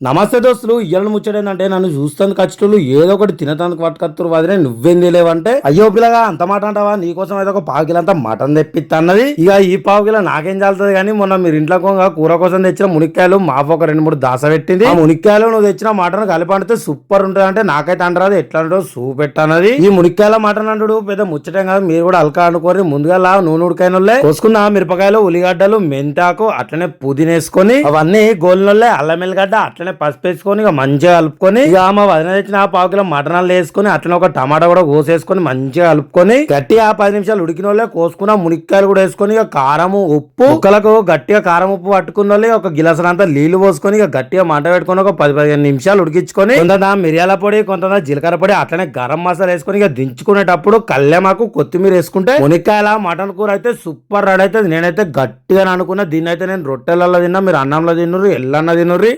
నమస్తే దోస్తులు ఇయ్యాలని ముచ్చడేందంటే నన్ను చూస్తాను ఖచ్చితంగా ఏదో ఒకటి తినటానికి పట్టుకత్తురు వదిలే నువ్వేం తెలియవంటే అయ్యో పిల్లగా అంత మాట అంటావా? నీకోసం అయితే ఒక పావు కిలో అంతా మటన్ తెప్పిత్తన్నది. ఇక ఈ పావు కిలో నాకేం చాలుతుంది కానీ మొన్న మీరు ఇంట్లో కొంగ కూర కోసం తెచ్చిన మునిక్కాయలు మాపు ఒక రెండు మూడు దాస పెట్టింది. ఆ మునిక్కాయలు నువ్వు తెచ్చిన మటన్ కలిపి అంటే సూపర్ ఉంటుంది అంటే నాకైతే అంటారు ఎట్లా అంటో చూపెట్టన్నది. ఈ మునిక్కాయల మటన్ అంటాడు పెద్ద ముచ్చటం కాదు మీరు కూడా అల్కా అనుకోరు ముందుగా లా నూనె ఉడికాయనోళ్ళే కోసుకున్న మిరపకాయలు ఉల్లిగడ్డలు మెంతాకు అట్లనే పుదీనేసుకొని అవన్నీ గోలినోళ్ళే అల్లం ఎల్లిగడ్డ అట్లనే పసుపు వేసుకొని ఇక మంచిగా కలుపుకొని ఇక మా వదిన తెచ్చిన ఆ పావు కిలో మటనాలు వేసుకొని అట్లనే ఒక టమాటా కూడా కోసేసుకొని మంచిగా కలుపుకొని గట్టి ఆ పది నిమిషాలు ఉడికిన వాళ్ళే కోసుకున్న మునిక్కాయలు కూడా వేసుకొని ఇక కారము ఉప్పు ముక్కలకు గట్టిగా కారం ఉప్పు పట్టుకున్న వాళ్ళే ఒక గిలాసనంతా నీళ్ళు పోసుకొని ఇక గట్టిగా మంట పెట్టుకొని ఒక పది పదిహేను నిమిషాలు ఉడికించుకొని కొంత మిరియాల పొడి కొంత జీలకర్ర పొడి అట్లనే గరం మసాలా వేసుకొని ఇక దించుకునేటప్పుడు కళ్యామాకు కొత్తిమీర వేసుకుంటే మునిక్కాయల మటన్ కూర అయితే సూపర్ రెడీ అయితే నేనైతే గట్టిగా అనుకున్నా. దీన్ని అయితే నేను రొట్టెలలో తిన్నా మీరు అన్నంలో తిన్నరు ఎల్లన్న తిన్నరు